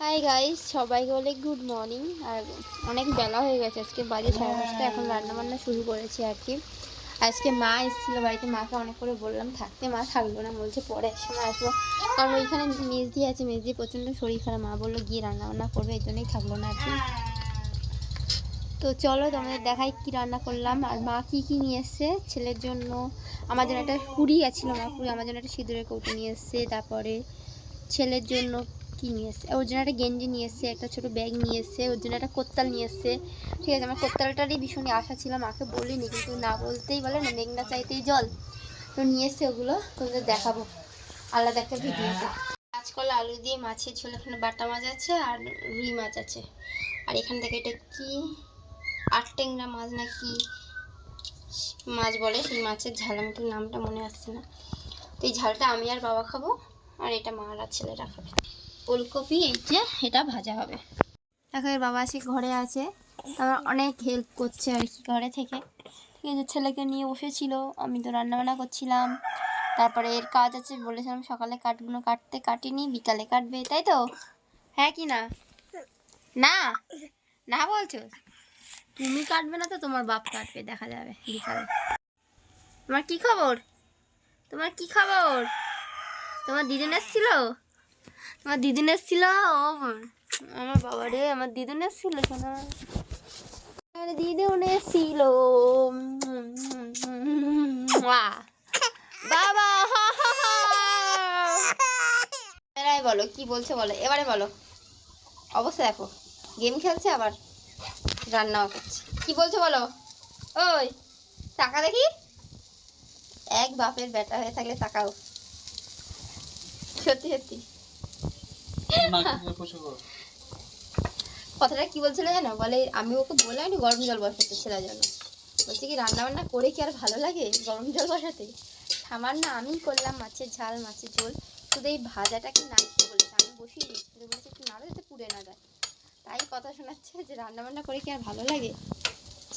Hi guys সবাইকে বলে good morning আর অনেক বেলা হয়ে গেছে। আজকে বাজে সাড়ে পাঁচটা। এখন রান্না বান্না শুরু করেছি আর কি। আজকে মা এসেছিল বাড়িতে। মাকে অনেক করে বললাম, থাকতে মা থাকব না। বলছে, পরে এক সময় আসব। কারণ ওইখানে মেজদি আছে। মেজদি প্রচণ্ড শরীর খারাপ। মা বলল, গিয়ে রান্না বান্না করবে। এই জন্যই থাকল না আর কি। তো চলো, তোমাদের দেখাই কি রান্না করলাম। আর মা কি কি নিয়ে এসছে? ছেলের জন্য আমার জন্য একটা কুড়ি আছিল মা কুড়ি আমার জন্য একটা সিঁদুরের কৌটো নিয়ে এসছে। তারপরে ছেলের জন্য কি নিয়ে এসছে? ওর জন্য একটা গেঞ্জি নিয়ে এসছে, একটা ছোটো ব্যাগ নিয়ে এসছে ওর জন্য একটা কোত্তাল নিয়ে এসছে। ঠিক আছে, আমার কোত্তালটারই ভীষণই আশা ছিল, মাকে বলিনি, কিন্তু না বলতেই বলে, না মেঘনা চাইতেই জল। তো নিয়ে এসছে ওগুলো, তোমাদের দেখাবো। আলাদা একটা ভিডিওতে কাঁচকলা আলু দিয়ে মাছের ঝোল, এখানে বাটা মাছ আছে আর রুই মাছ আছে। আর এখান থেকে এটা কি? আট ট্যাংরা মাছ না কি মাছ বলে, সেই মাছের ঝাল, আমি নামটা মনে আসছে না। তো এই ঝালটা আমি আর বাবা খাব, আর এটা মা আর ছেলেরা খাবে। ফুলকপি এই যে এটা ভাজা হবে। দেখো, এর বাবা আজকে ঘরে আছে। আমার অনেক হেল্প করছে আর কি ঘরে থেকে। ঠিক আছে, ছেলেকে নিয়ে বসেছিল। আমি তো রান্নাবান্না করছিলাম। তারপরে এর কাজ আছে, বলেছিলাম সকালে কাঠগুলো কাটতে কাটিনি, বিকালে কাটবে, তাই তো? হ্যাঁ কি না? না? না বলছো? তুমি কাটবে না তো, তোমার বাপ কাটবে, দেখা যাবে বিকালে। তোমার কি খবর? তোমার কি খবর? তোমার দিদিন এসছিল? আমার দিদিন এসছিল, আমার বাবা রে, আমার দিদিন এসছিল শোনা। আর দিদিন এসছিল। বাবা। এবারে বলো, কি বলছো বলো, এবারে বলো। অবস্থা দেখো, গেম খেলছে আবার, রান্নাও করছে। কি বলছো বলো? ওই, টাকা দেখি? এক বাপের বেটা হয়ে থাকলে তাকাও সত্যি সত্যি। কথাটা কি বলছিল জানো? বলে আমি ওকে বললাম একটু গরম জল বসাতে ছেলের জন্য বলছে কি রান্না বান্না করে কি আর ভালো লাগে গরম জল বসাতে? সামান্য আমি করলাম মাছের ঝাল মাছের ঝোল। শুধু এই ভাজাটাকে নাড়তে বলেছে? আমি বসিয়ে দিয়েছি। শুধু বলেছে একটু নাড়ো যাতে পুড়ে না যায়। তাই কথা শোনাচ্ছে যে রান্না বান্না করে কি আর ভালো লাগে?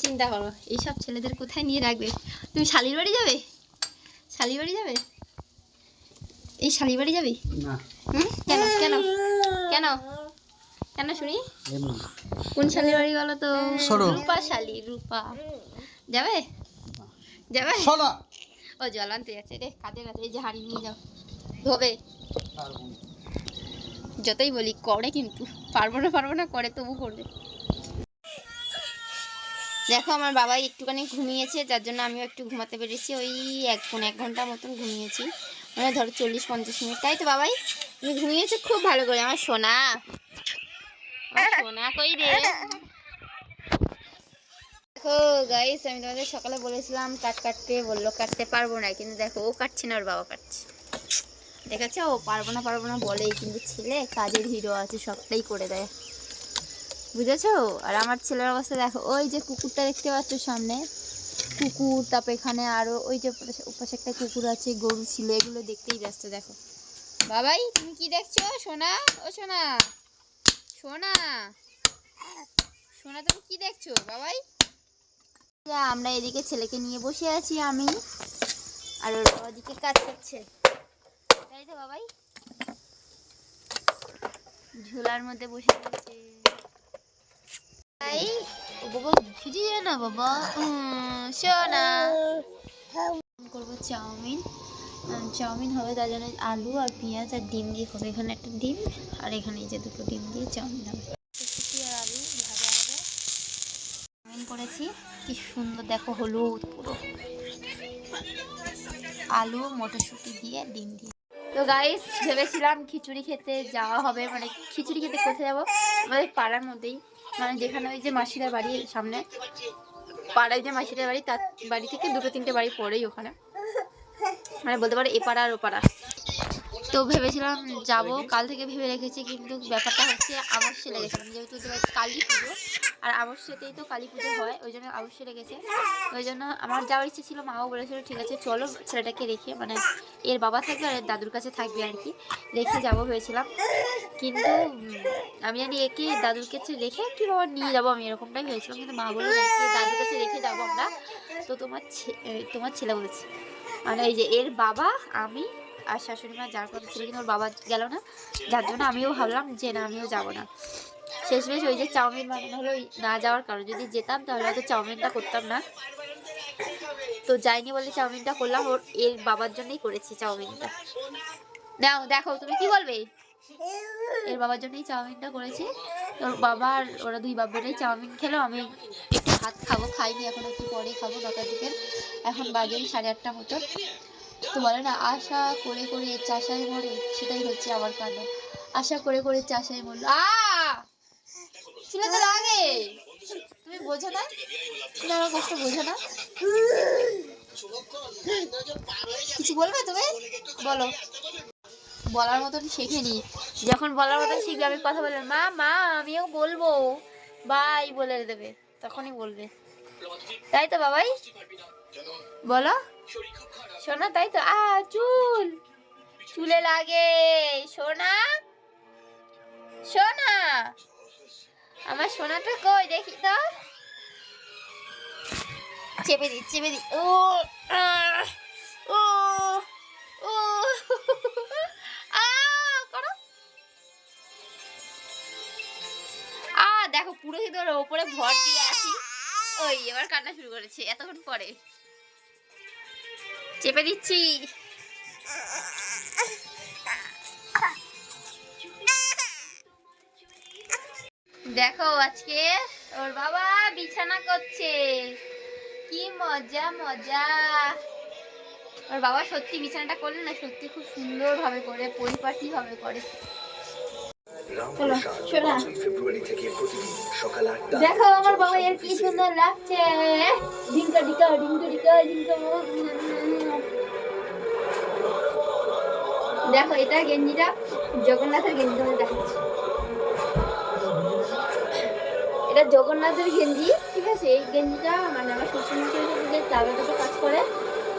চিন্তা করো এইসব ছেলেদের কোথায় নিয়ে রাখবে? তুমি শালির বাড়ি যাবে? শালির বাড়ি যাবে? এই শালির বাড়ি যাবি? না। হুম? কেন? কেন? কেন? কেন শুনি? কোন শালির বাড়ি বলো তো? রূপা শালি রূপা। যাবে? যাবে? ও জল আনতে যাচ্ছে রে কাঁধে কাঁধে এই যে হাড়ি নিয়ে যাও। ধোবে। যতই বলি করে কিন্তু। পারব না পারব না করে তবু করবে। দেখো আমার বাবাই একটুখানি ঘুমিয়েছে যার জন্য আমিও একটু ঘুমাতে পেরেছি। ওই এক কোন এক ঘণ্টা মতন ঘুমিয়েছি। মানে ধরো চল্লিশ পঞ্চাশ মিনিট। তাই তো বাবাই? তুমি ঘুমিয়েছো? খুব ভালো করে। আমার সোনা। সোনা কই রে? দেখো গাইস আমি তোমাদের সকালে বলেছিলাম কাট কাটতে। বলল কাটতে পারব না, কিন্তু দেখো, ও কাটছে না, ওর বাবা কাটছে। দেখেছ ও পারব না পারব না বলেই, কিন্তু ছেলে কাজের হিরো আছে, সবটাই করে দেয়। বুঝেছ? আর আমার ছেলের অবস্থা, দেখো, ওই যে কুকুরটা দেখতে পাচ্ছ সামনে? কুকুর, তারপর এখানে আরও ওই যে ওপাশে একটা কুকুর আছে, গরু ছিল, এগুলো দেখতেই ব্যস্ত, দেখো। বাবাই তুমি কি দেখছ? সোনা? ও সোনা। সোনা। সোনা তুমি কি দেখছ? বাবাই। আমরা এদিকে ছেলেকে নিয়ে বসে আছি আমি আর ওর ওদিকে কাজ করছে। তাই তো বাবাই? ঝোলার মধ্যে বসে আছে তাই ও বাবা যায় না বাবা। উম, শোনা। করব চাউমিন। চাউমিন হবে, তার জন্য আলু আর পেঁয়াজ আর ডিম দিয়ে করব এখানে একটা ডিম আর এখানে এই যে দুটো ডিম দিয়ে চাউমিন হবে। আর আলু হবে। চাউমিন করেছি। কি সুন্দর, দেখো হলুদ পুরো। আলু, মটরশুঁটি দিয়ে, ডিম দিয়ে। তো গাইস ভেবেছিলাম খিচুড়ি খেতে যাওয়া হবে। মানে খিচুড়ি খেতে কোথায় যাব? আমাদের পাড়ার মধ্যেই। মানে যেখানে ওই যে মাসিদার বাড়ির সামনে। পাড়ায় যে মাসিদার বাড়ি, তার বাড়ি থেকে দুটো তিনটে বাড়ি পড়েই ওখানে। মানে বলতে পারো এ পাড়া আর ও পাড়া তো ভেবেছিলাম যাব। কাল থেকে ভেবে রেখেছি, কিন্তু ব্যাপারটা হচ্ছে আবশ্যে লেগেছে। যেহেতু ওদের বাড়িতে কালী পুজো, আর আবশ্যতেই তো কালী পুজো হয়, ওই জন্য আবশ্যই লেগেছে। ওই জন্য আমার যাওয়ার ইচ্ছে ছিল, মাও বলেছিল, ঠিক আছে, চলো ছেলেটাকে রেখে মানে এর বাবা থাকবে আর দাদুর কাছে থাকবে আর কি, রেখে যাব ভেবেছিলাম। কিন্তু আমি জানি একে দাদুর কাছে রেখে কি বাবা নিয়ে যাব আমি এরকমটাই ভেবেছিলাম, কিন্তু মা বলে দাদুর কাছে রেখে যাব আমরা। তো তোমার তোমার ছেলে বলেছে। মানে এই যে এর বাবা, আমি আর শাশুড়ি মা যার কথা ছিল কিন্তু ওর বাবা গেল না। যার জন্য আমিও ভাবলাম যে না, আমিও যাব না। শেষমেশ ওই যে চাউমিন বানানো হলো না যাওয়ার কারণ। যদি যেতাম তাহলে হয়তো চাউমিনটা করতাম না। তো যাইনি বলে চাউমিনটা করলাম, ওর, এর বাবার জন্যই করেছি চাউমিনটা। নাও, দেখো, তুমি কি বলবে? এর বাবার জন্যই চাউমিনটা করেছি। ওর বাবা আর ওরা দুই বাবার চাউমিন খেলো, আমি একটু ভাত খাব, খাইনি, এখন একটু পরে খাব নটার দিকে এখন বাজে সাড়ে আটটা মতো। তো বলে না আশা করে করে চাষাই মরে সেটাই হচ্ছে আমার কাণ্ড। আশা করে করে চাষাই মরল আ! লাগে তুমি বোঝো না? তুমি আমার কষ্ট বোঝো না? কিছু বলবে তুমি? বলো। বলার মতন শেখেনি যখন বলার মতন শিখবে, আমি কথা বলব, মা মা, আমিও বলব। বাই বলে দেবে, তখনই বলবে। তাই তো বাবাই? বলো। সোনা, তাই তো? আ, চুল। চুলে লাগে। সোনা? সোনা? আমার সোনাটা কই? দেখি তো। চেপে দি চেপে দি ও ও ও। আ, করো। দেখো পুরো কিন্তু ওর ওপরে ভর দিয়ে আছি। ওই, এবার কান্না শুরু করেছে, এতক্ষণ পরে। চেপে দিচ্ছি দেখো আজকে ওর বাবা বিছানা করছে। কি মজা মজা। ওর বাবা সত্যি বিছানাটা করলে না সত্যি খুব সুন্দর ভাবে করে। পরিপাটি ভাবে করে দেখো আমার বাবা এর কি সুন্দর লাগছে। ঢিঙ্কা ঢিঙ্কা ঢিঙ্কা ঢিঙ্কা ঢিঙ্কা। দেখো, এটা গেঞ্জিটা জগন্নাথের গেঞ্জি তোমাদের দেখাচ্ছি। এটা জগন্নাথের গেঞ্জি, ঠিক আছে? এই গেঞ্জিটা মানে আমার শ্বশুরমশাই যে দাদা দুটো কাজ করে।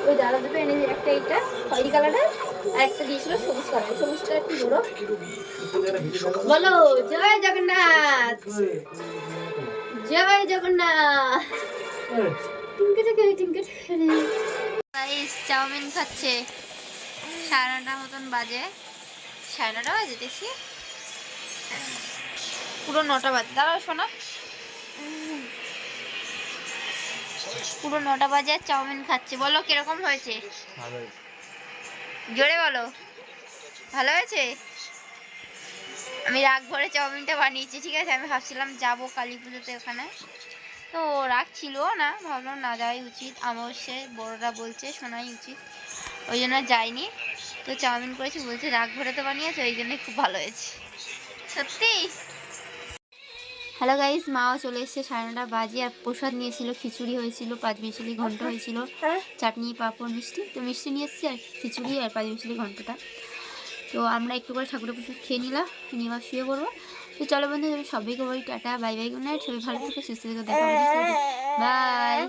ওই দাদা দুটো এনে একটা এইটা, খয়েরি কালারের আর একটা দিয়েছিল সবুজ কালার। সবুজটা একটু বড় বলো, জয় জগন্নাথ! জয় জগন্নাথ! টিঙ্কে টিঙ্কে টিঙ্কে চাউমিন খাচ্ছে। সাড়ে নটা মতন বাজে। সাড়ে নটা বাজে দেখি। পুরো নটা বাজে। দাঁড়াও, শোনা। পুরো নটা বাজে চাউমিন খাচ্ছে। বলো, কীরকম হয়েছে? জোরে বলো। ভালো হয়েছে? আমি রাগ ভরে চাউমিনটা বানিয়েছি, ঠিক আছে? আমি ভাবছিলাম যাব কালী পুজোতে ওখানে। তো রাগ ছিল না, ভাবলাম না যাওয়াই উচিত। আমার সে বড়রা বলছে, শোনাই উচিত। ওই জন্য যাইনি। তো চাউমিন করেছি বলছে রাগ ভরে তো বানিয়েছে ওই জন্যই খুব ভালো হয়েছে। সত্যি? হ্যালো গাইস মাও চলে এসেছে সাড়ে নটা বাজে আর প্রসাদ নিয়েছিল খিচুড়ি হয়েছিল পাঁচ মিশালি ঘন্ট হয়েছিল চাটনি পাঁপড় মিষ্টি তো মিষ্টি নিয়ে এসেছি আর খিচুড়ি আর পাঁচ মিশালি ঘন্টটা। তো আমরা একটু করে ঠাকুরের প্রসাদ খেয়ে নিলাম নিয়ে আবার শুয়ে পড়ব। তো চলো বন্ধু সবাইকে বলি tata bye bye good night সবাই ভালো থেকে সুস্থ থেকে দেখা বাই।